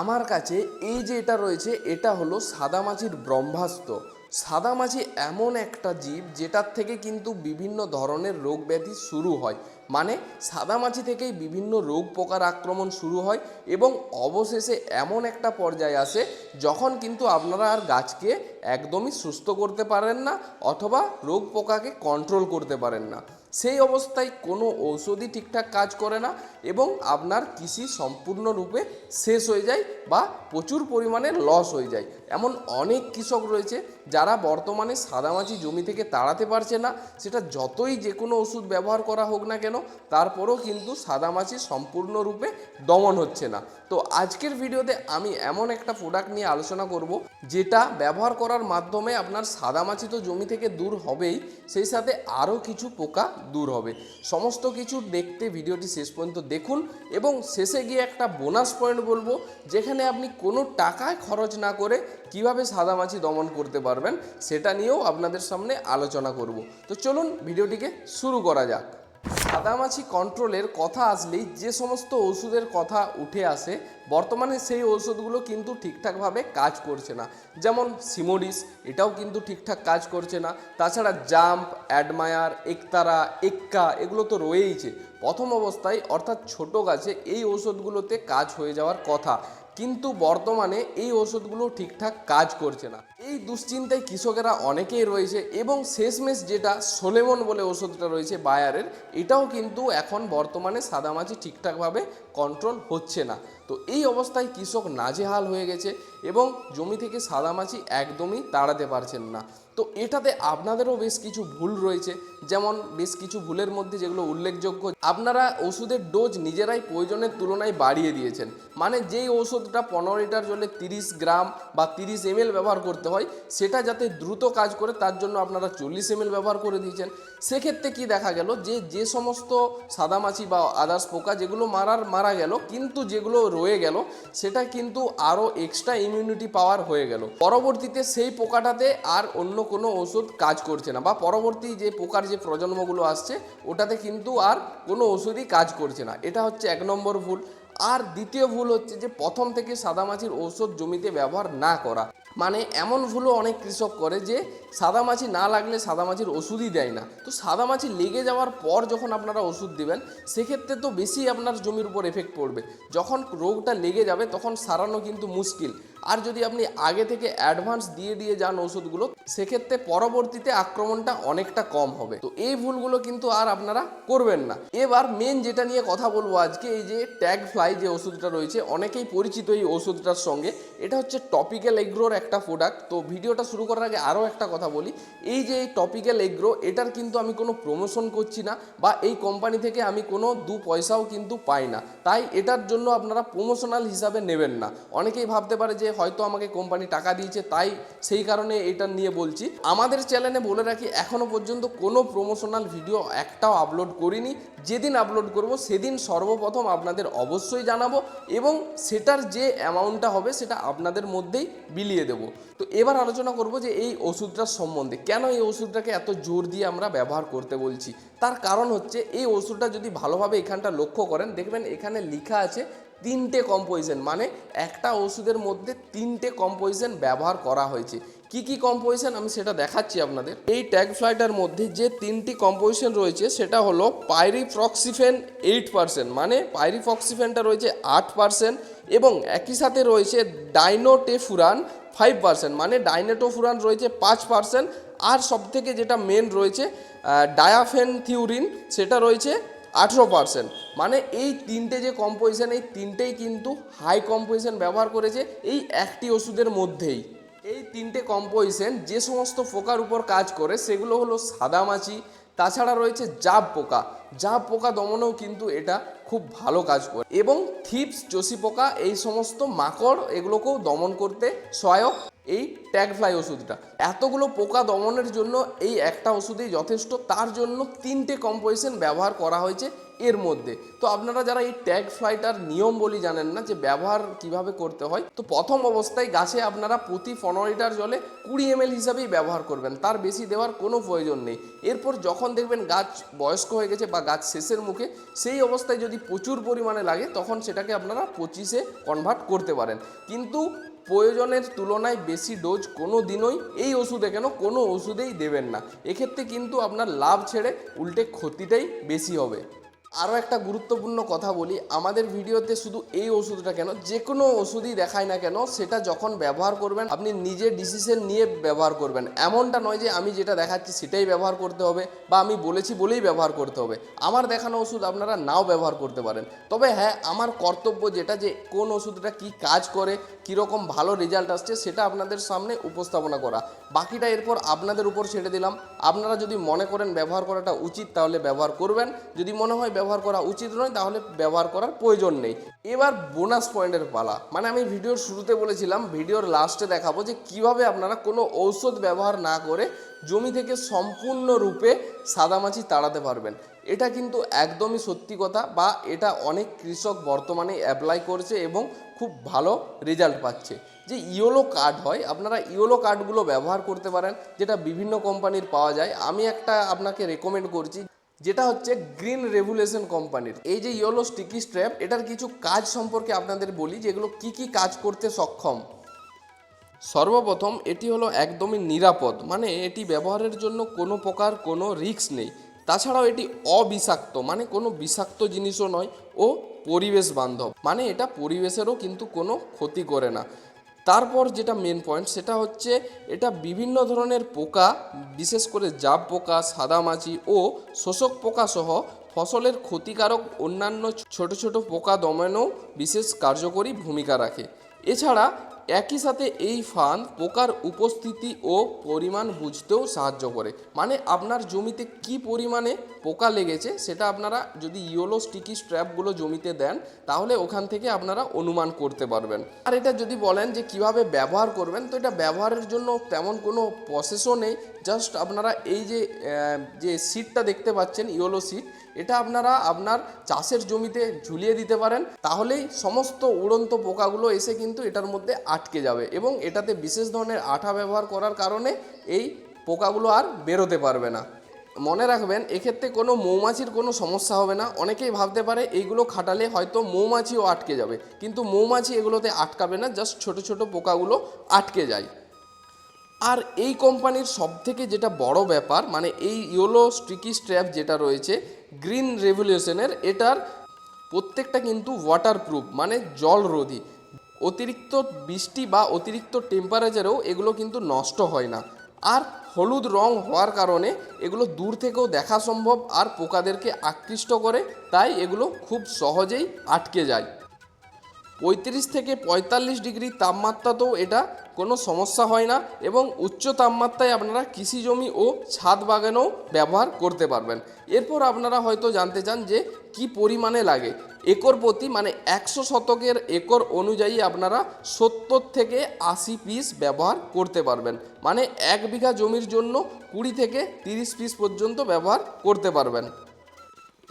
আমার কাছে এই যে এটা রয়েছে, এটা হলো সাদামাছির ব্রহ্মাস্ত্র। সাদামাছি এমন একটা জীব যেটার থেকে কিন্তু বিভিন্ন ধরনের রোগ ব্যাধি শুরু হয়। মানে সাদামাছি থেকেই বিভিন্ন রোগ পোকার আক্রমণ শুরু হয় এবং অবশেষে এমন একটা পর্যায়ে আসে যখন কিন্তু আপনারা আর গাছকে একদমই সুস্থ করতে পারেন না অথবা রোগ পোকাকে কন্ট্রোল করতে পারেন না। সেই অবস্থায় কোনো ঔষধই ঠিকঠাক কাজ করে না এবং আপনার কৃষি সম্পূর্ণরূপে শেষ হয়ে যায় বা প্রচুর পরিমাণে লস হয়ে যায়। এমন অনেক কৃষক রয়েছে যারা বর্তমানে সাদামাছি জমি থেকে তাড়াতে পারছে না। সেটা যতই যে কোনো ওষুধ ব্যবহার করা হোক না কেন, তারপরেও কিন্তু সাদামাছি সম্পূর্ণরূপে দমন হচ্ছে না। তো আজকের ভিডিওতে আমি এমন একটা প্রোডাক্ট নিয়ে আলোচনা করব, যেটা ব্যবহার করার মাধ্যমে আপনার সাদামাছি তো জমি থেকে দূর হবেই, সেই সাথে আরও কিছু পোকা দূর হবে। সমস্ত কিছু দেখতে ভিডিওটি শেষ পর্যন্ত দেখুন এবং শেষে গিয়ে একটা বোনাস পয়েন্ট বলব, যেখানে আপনি কোনো টাকায় খরচ না করে কীভাবে সাদামাছি দমন করতে পারবেন সেটা নিয়েও আপনাদের সামনে আলোচনা করব। তো চলুন ভিডিওটিকে শুরু করা যাক। সাদামাছি কন্ট্রোলের কথা আসলেই যে সমস্ত ওষুধের কথা উঠে আসে, বর্তমানে সেই ওষুধগুলো কিন্তু ঠিকঠাকভাবে কাজ করছে না। যেমন সিমোডিস, এটাও কিন্তু ঠিকঠাক কাজ করছে না। তাছাড়া জাম্প, অ্যাডমায়ার, একতারা, এক্কা এগুলো তো রয়েইছে। প্রথম অবস্থায় অর্থাৎ ছোট গাছে এই ওষুধগুলোতে কাজ হয়ে যাওয়ার কথা। কিন্তু বর্তমানে এই ওষুধগুলো ঠিকঠাক কাজ করছে না। এই দুশ্চিন্তায় কৃষকেরা অনেকেই রয়েছে এবং শেষমেশ যেটা সোলেমন বলে ওষুধটা রয়েছে বায়ারের, এটাও কিন্তু এখন বর্তমানে সাদামাছি ঠিকঠাকভাবে কন্ট্রোল হচ্ছে না। তো এই অবস্থায় কৃষক নাজেহাল হয়ে গেছে এবং জমি থেকে সাদামাছি একদমই তাড়াতে পারছেন না। তো এটাতে আপনাদেরও বেশ কিছু ভুল রয়েছে, যেমন বেশ কিছু ভুলের মধ্যে যেগুলো উল্লেখযোগ্য। আপনারা ওষুধের ডোজ নিজেরাই প্রয়োজনের তুলনায় বাড়িয়ে দিয়েছেন। মানে যেই ওষুধটা পনেরো লিটার জলে তিরিশ গ্রাম বা তিরিশ এম ব্যবহার করতে হয়, সেটা যাতে দ্রুত কাজ করে, তার জন্য আপনারা চল্লিশ এম ব্যবহার করে দিয়েছেন। সেক্ষেত্রে কি দেখা গেল যে যে সমস্ত সাদামাছি বা আদার্স পোকা যেগুলো মারার মারা গেল, কিন্তু যেগুলো রয়ে গেল, সেটা কিন্তু আরও এক্সট্রা ইমিউনিটি পাওয়ার হয়ে গেল। পরবর্তীতে সেই পোকাটাতে আর অন্য কোনো ওষুধ কাজ করছে না, বা পরবর্তী যে পোকার যে প্রজন্মগুলো আসছে, ওটাতে কিন্তু আর কোনো ওষুধই কাজ করছে না। এটা হচ্ছে এক নম্বর ভুল। আর দ্বিতীয় ভুল হচ্ছে যে প্রথম থেকে সাদামাছির ঔষধ জমিতে ব্যবহার না করা। মানে এমন ভুলও অনেক কৃষক করে যে সাদা মাছি না লাগলে সাদা মাছির ওষুধই দেয় না। তো সাদা মাছি লেগে যাওয়ার পর যখন আপনারা ওষুধ দেবেন, সেক্ষেত্রে তো বেশি আপনার জমির উপর এফেক্ট পড়বে। যখন রোগটা লেগে যাবে, তখন সারানো কিন্তু মুশকিল। আর যদি আপনি আগে থেকে অ্যাডভান্স দিয়ে দিয়ে যান ওষুধগুলো সেক্ষেত্রে পরবর্তীতে আক্রমণটা অনেকটা কম হবে। তো এই ভুলগুলো কিন্তু আর আপনারা করবেন না। এবার মেন যেটা নিয়ে কথা বলব আজকে, এই যে ট্যাগ ফ্লাই যে ওষুধটা রয়েছে, অনেকেই পরিচিত এই ওষুধটার সঙ্গে। এটা হচ্ছে টপিক্যাল এগ্রোর একটা প্রোডাক্ট তো ভিডিওটা শুরু করার আগে আরও একটা কথা বলি। এই যে এই টপিক্যাল এগ্রো এটার কিন্তু আমি কোনো প্রমোশন করছি না বা এই কোম্পানি থেকে আমি কোনো দু পয়সাও কিন্তু পাই না। তাই এটার জন্য আপনারা প্রমোশনাল হিসাবে নেবেন না। অনেকেই ভাবতে পারে যে হয়তো আমাকে কোম্পানি টাকা দিয়েছে, তাই সেই কারণে এটা নিয়ে বলছি। আমাদের চ্যানেলে বলে রাখি, এখনও পর্যন্ত কোনো প্রমোশনাল ভিডিও একটাও আপলোড করিনি। যেদিন আপলোড করব, সেদিন সর্বপ্রথম আপনাদের অবশ্যই জানাব এবং সেটার যে অ্যামাউন্টটা হবে, সেটা আপনাদের মধ্যেই বিলিয়ে দেব। তো এবার আলোচনা করব যে এই ওষুধটার সম্বন্ধে। কেন এই ওষুধটাকে এত জোর দিয়ে আমরা ব্যবহার করতে বলছি? তার কারণ হচ্ছে, এই ওষুধটা যদি ভালোভাবে এখানটা লক্ষ্য করেন, দেখবেন এখানে লেখা আছে তিনটে কম্পোজিশন মানে একটা ওষুধের মধ্যে তিনটে কম্পোজিশন ব্যবহার করা হয়েছে। কি কি কম্পোজিশন আমি সেটা দেখাচ্ছি আপনাদের। এই ট্যাগ ফ্লাইটার মধ্যে যে তিনটি কম্পোজিশন রয়েছে, সেটা হলো পাইরিফ্রক্সিফেন এইট পার্সেন্ট মানে পাইরিফক্সিফেনটা রয়েছে আট পার্সেন্ট এবং একই সাথে রয়েছে ডাইনোটেফুরান ফাইভ পার্সেন্ট মানে ডাইনেটোফুরান রয়েছে পাঁচ পার্সেন্ট আর সবথেকে যেটা মেন রয়েছে ডায়াফেন থিউরিন সেটা রয়েছে আঠেরো পার্সেন্ট মানে এই তিনটে যে কম্পোজিশন এই তিনটেই কিন্তু হাই কম্পোজিশন ব্যবহার করেছে এই একটি ওষুধের মধ্যেই। এই তিনটে কম্পোজিশন যে সমস্ত পোকার উপর কাজ করে, সেগুলো হলো সাদামাছি তাছাড়া রয়েছে জাব পোকা। জাব পোকা দমনেও কিন্তু এটা খুব ভালো কাজ করে। এবং থিপস, চষি পোকা, এই সমস্ত মাকড়, এগুলোকেও দমন করতে সহায়ক। এই ট্যাগ ফ্লাই ওষুধটা। এতগুলো পোকা দমনের জন্য এই একটা ওষুধই যথেষ্ট। তার জন্য তিনটে কম্পোজিশন ব্যবহার করা হয়েছে এর মধ্যে। তো আপনারা যারা এই ট্যাগ ফ্লাইটার নিয়ম বলি জানেন না যে ব্যবহার কীভাবে করতে হয়, তো প্রথম অবস্থায় গাছে আপনারা প্রতি পনেরো লিটার জলে কুড়ি এম হিসাবেই ব্যবহার করবেন। তার বেশি দেওয়ার কোনো প্রয়োজন নেই। এরপর যখন দেখবেন গাছ বয়স্ক হয়ে গেছে বা গাছ শেষের মুখে, সেই অবস্থায় যদি প্রচুর পরিমাণে লাগে, তখন সেটাকে আপনারা পঁচিশে কনভার্ট করতে পারেন। কিন্তু প্রয়োজনের তুলনায় বেশি ডোজ কোনো দিনই এই ওষুধে কেন কোনো ওষুধেই দেবেন না। এক্ষেত্রে কিন্তু আপনার লাভ ছেড়ে উল্টে ক্ষতিটাই বেশি হবে। আরও একটা গুরুত্বপূর্ণ কথা বলি, আমাদের ভিডিওতে শুধু এই ওষুধটা কেন যে কোনো ওষুধই দেখায় না কেন, সেটা যখন ব্যবহার করবেন, আপনি নিজে ডিসিশন নিয়ে ব্যবহার করবেন। এমনটা নয় যে আমি যেটা দেখাচ্ছি সেটাই ব্যবহার করতে হবে, বা আমি বলেছি বলেই ব্যবহার করতে হবে। আমার দেখানো ওষুধ আপনারা নাও ব্যবহার করতে পারেন। তবে হ্যাঁ আমার কর্তব্য যেটা যে কোন ওষুধটা কি কাজ করে, কীরকম ভালো রেজাল্ট আসছে, সেটা আপনাদের সামনে উপস্থাপনা করা। বাকিটা এরপর আপনাদের উপর ছেড়ে দিলাম। আপনারা যদি মনে করেন ব্যবহার করাটা উচিত, তাহলে ব্যবহার করবেন। যদি মনে হয় ব্যবহার করা উচিত নয়, তাহলে ব্যবহার করার প্রয়োজন নেই। এবার বোনাস পয়েন্টের পালা। মানে আমি ভিডিওর শুরুতে বলেছিলাম, ভিডিওর লাস্টে দেখাবো যে কীভাবে আপনারা কোনো ঔষধ ব্যবহার না করে জমি থেকে সম্পূর্ণরূপে সাদামাছি তাড়াতে পারবেন। এটা কিন্তু একদমই সত্যি কথা বা এটা অনেক কৃষক বর্তমানে অ্যাপ্লাই করছে এবং খুব ভালো রেজাল্ট পাচ্ছে। যে ইয়োলো কার্ড হয়, আপনারা ইয়োলো কার্ডগুলো ব্যবহার করতে পারেন, যেটা বিভিন্ন কোম্পানির পাওয়া যায়। আমি একটা আপনাকে রেকমেন্ড করছি যেটা হচ্ছে গ্রিন রেভুলেশন কোম্পানির। এই যে ইয়োলো স্টিকি স্ট্র্যাপ, এটার কিছু কাজ সম্পর্কে আপনাদের বলি, যেগুলো কি কি কাজ করতে সক্ষম। সর্বপ্রথম, এটি হলো একদমই নিরাপদ মানে এটি ব্যবহারের জন্য কোনো প্রকার কোনো রিস্ক নেই। তাছাড়াও এটি অবিষাক্ত মানে কোনো বিষাক্ত জিনিসও নয়, ও পরিবেশ বান্ধব মানে এটা পরিবেশেরও কিন্তু কোনো ক্ষতি করে না। তারপর যেটা মেন পয়েন্ট সেটা হচ্ছে এটা বিভিন্ন ধরনের পোকা, বিশেষ করে জাব পোকা সাদামাছি ও শোষক পোকা সহ ফসলের ক্ষতিকারক অন্যান্য ছোট ছোট পোকা দমনেও বিশেষ কার্যকরী ভূমিকা রাখে। এছাড়া একই সাথে এই ফান পোকার উপস্থিতি ও পরিমাণ বুঝতেও সাহায্য করে। মানে আপনার জমিতে কি পরিমাণে পোকা লেগেছে সেটা আপনারা যদি ইয়োলো স্টিকি স্ট্র্যাপগুলো জমিতে দেন, তাহলে ওখান থেকে আপনারা অনুমান করতে পারবেন। আর এটা যদি বলেন যে কীভাবে ব্যবহার করবেন, তো এটা ব্যবহারের জন্য তেমন কোনো প্রসেসও নেই। জাস্ট আপনারা এই যে যে সিটটা দেখতে পাচ্ছেন, ইয়োলো সিট এটা আপনারা আপনার চাষের জমিতে ঝুলিয়ে দিতে পারেন, তাহলেই সমস্ত উড়ন্ত পোকাগুলো এসে কিন্তু এটার মধ্যে আটকে যাবে এবং এটাতে বিশেষ ধরনের আঠা ব্যবহার করার কারণে এই পোকাগুলো আর বেরোতে পারবে না। মনে রাখবেন, এক্ষেত্রে কোনো মৌমাছির কোনো সমস্যা হবে না। অনেকেই ভাবতে পারে এইগুলো খাটালে হয়তো মৌমাছিও আটকে যাবে, কিন্তু মৌমাছি এগুলোতে আটকাবে না, জাস্ট ছোট ছোট পোকাগুলো আটকে যায়। আর এই কোম্পানির সবথেকে যেটা বড় ব্যাপার মানে এই ইয়োলো স্ট্রিকি স্ট্র্যাপ যেটা রয়েছে গ্রিন রেভলিউশনের এটার প্রত্যেকটা কিন্তু ওয়াটারপ্রুফ মানে জলরোধী। অতিরিক্ত বৃষ্টি বা অতিরিক্ত টেম্পারেচারেও এগুলো কিন্তু নষ্ট হয় না। আর হলুদ রং হওয়ার কারণে এগুলো দূর থেকেও দেখা সম্ভব আর পোকাদেরকে আকৃষ্ট করে, তাই এগুলো খুব সহজেই আটকে যায়। পঁয়ত্রিশ থেকে পঁয়তাল্লিশ ডিগ্রি তাপমাত্রাতেও এটা কোনো সমস্যা হয় না এবং উচ্চ তাপমাত্রায় আপনারা কৃষি জমি ও ছাদ বাগানেও ব্যবহার করতে পারবেন। এরপর আপনারা হয়তো জানতে চান যে কি পরিমাণে লাগে। একর প্রতি মানে একশো শতকের একর অনুযায়ী আপনারা সত্তর থেকে আশি পিস ব্যবহার করতে পারবেন। মানে এক বিঘা জমির জন্য কুড়ি থেকে তিরিশ পিস পর্যন্ত ব্যবহার করতে পারবেন।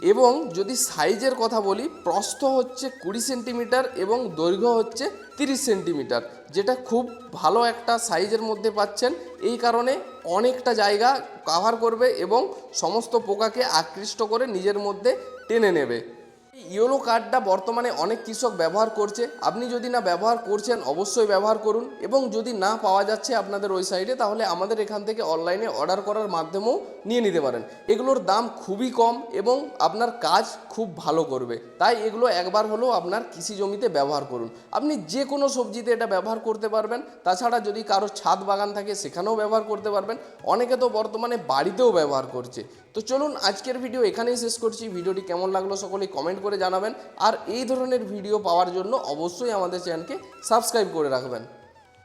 এবং যদি সাইজের কথা বলি, প্রস্থ হচ্ছে কুড়ি সেন্টিমিটার এবং দৈর্ঘ্য হচ্ছে তিরিশ সেন্টিমিটার, যেটা খুব ভালো একটা সাইজের মধ্যে পাচ্ছেন। এই কারণে অনেকটা জায়গা কাভার করবে এবং সমস্ত পোকাকে আকৃষ্ট করে নিজের মধ্যে টেনে নেবে। ইয়োলো কার্ডটা বর্তমানে অনেক কৃষক ব্যবহার করছে। আপনি যদি না ব্যবহার করছেন, অবশ্যই ব্যবহার করুন এবং যদি না পাওয়া যাচ্ছে আপনাদের ওই সাইডে তাহলে আমাদের এখান থেকে অনলাইনে অর্ডার করার মাধ্যমেও নিয়ে নিতে পারেন। এগুলোর দাম খুবই কম এবং আপনার কাজ খুব ভালো করবে। তাই এগুলো একবার হলেও আপনার কৃষি জমিতে ব্যবহার করুন। আপনি যে কোনো সবজিতে এটা ব্যবহার করতে পারবেন। তাছাড়া যদি কারও ছাদ বাগান থাকে, সেখানেও ব্যবহার করতে পারবেন। অনেকে তো বর্তমানে বাড়িতেও ব্যবহার করছে। তো চলুন আজকের ভিডিও এখানেই শেষ করছি। ভিডিওটি কেমন লাগল সকলেই কমেন্ট করে জানাবেন। আর এই ধরনের ভিডিও পাওয়ার জন্য অবশ্যই আমাদের চ্যানেলকে সাবস্ক্রাইব করে রাখবেন।